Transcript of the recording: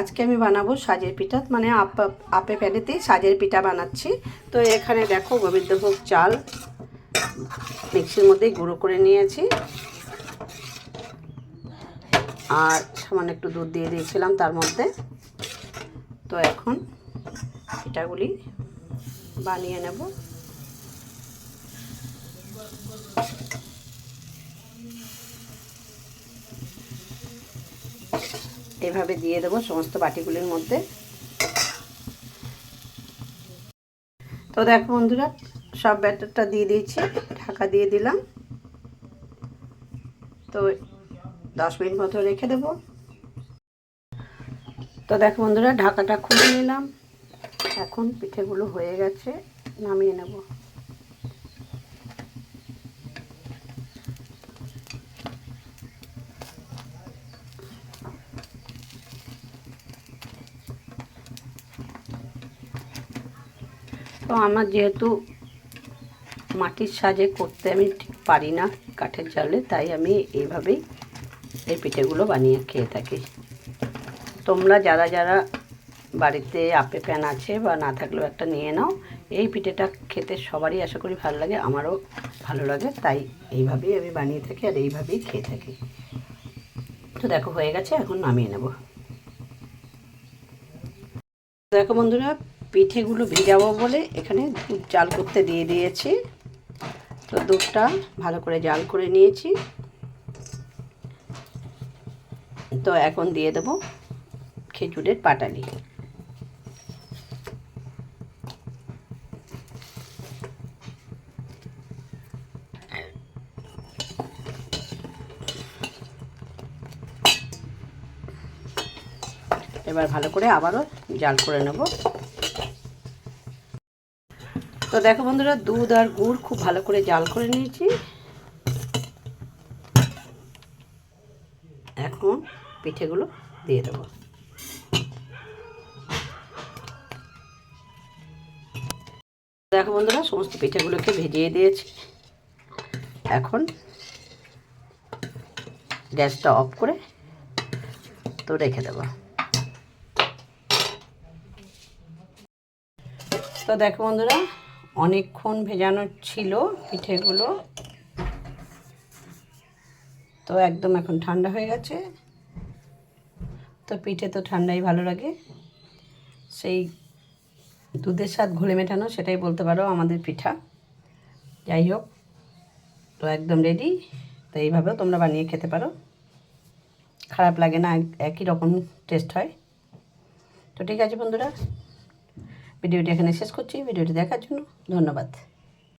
আজকে আমি বানাবো সাজের পিঠা মানে আপা প্যানেতেই সাজের পিঠা বানাচ্ছি। তো এখানে দেখো গোবিন্দভোগ চাল মিক্সির মধ্যেই গুঁড়ো করে নিয়েছি। আর সামান্য একটু দুধ দিয়ে দিয়েছিলাম তার মধ্যে। তো এখন পিঠাগুলি বানিয়ে নেব। এভাবে দিয়ে দেবো সমস্ত বাটিগুলির মধ্যে। তো দেখো বন্ধুরা, সব ব্যাটারটা দিয়ে দিয়েছি, ঢাকা দিয়ে দিলাম। তো দশ মিনিট মতো রেখে দেবো। তো দেখো বন্ধুরা, ঢাকাটা খুলে নিলাম। এখন পিঠেগুলো হয়ে গেছে, নামিয়ে নেব। তো আমার যেহেতু মাটির সাজে করতে আমি ঠিক পারি না কাঠের জালে তাই আমি এইভাবেই এই পিঠেগুলো বানিয়ে খেয়ে থাকি। তোমরা যারা যারা বাড়িতে আপে প্যান আছে বা না থাকলেও একটা নিয়ে নাও। এই পিঠেটা খেতে সবারই আশা করি ভালো লাগে, আমারও ভালো লাগে, তাই এইভাবেই আমি বানিয়ে থাকি আর এইভাবেই খেয়ে থাকি। তো দেখো, হয়ে গেছে, এখন নামিয়ে নেব। দেখো বন্ধুরা পিঠেগুলো ভিজাবো বলে এখানে দুধ জাল করতে দিয়ে দিয়েছি। তো দুধটা ভালো করে জাল করে নিয়েছি। তো এখন দিয়ে দেব খেজুরের পাটালি। এবার ভালো করে আবারও জাল করে নেব। তো দেখো বন্ধুরা, দুধ আর গুড় খুব ভালো করে জাল করে নিয়েছি। এখন পিঠেগুলো দিয়ে দেবো। দেখো বন্ধুরা, সমস্ত পিঠেগুলোকে ভেজিয়ে দিয়েছি। এখন গ্যাসটা অফ করে তো রেখে দেবো। তো দেখো বন্ধুরা অনেকক্ষণ ভেজানো ছিল পিঠেগুলো। তো একদম এখন ঠান্ডা হয়ে গেছে। তো পিঠে তো ঠান্ডাই ভালো লাগে। সেই দুধের স্বাদ ঘোলে মেটানো সেটাই বলতে পারো আমাদের পিঠা। যাই হোক, তো একদম রেডি তো এইভাবেও তোমরা বানিয়ে খেতে পারো। খারাপ লাগে না একই রকম টেস্ট হয়। তো ঠিক আছে বন্ধুরা। ভিডিওটি এখানে শেষ করছি। ভিডিওটি দেখার জন্য ধন্যবাদ।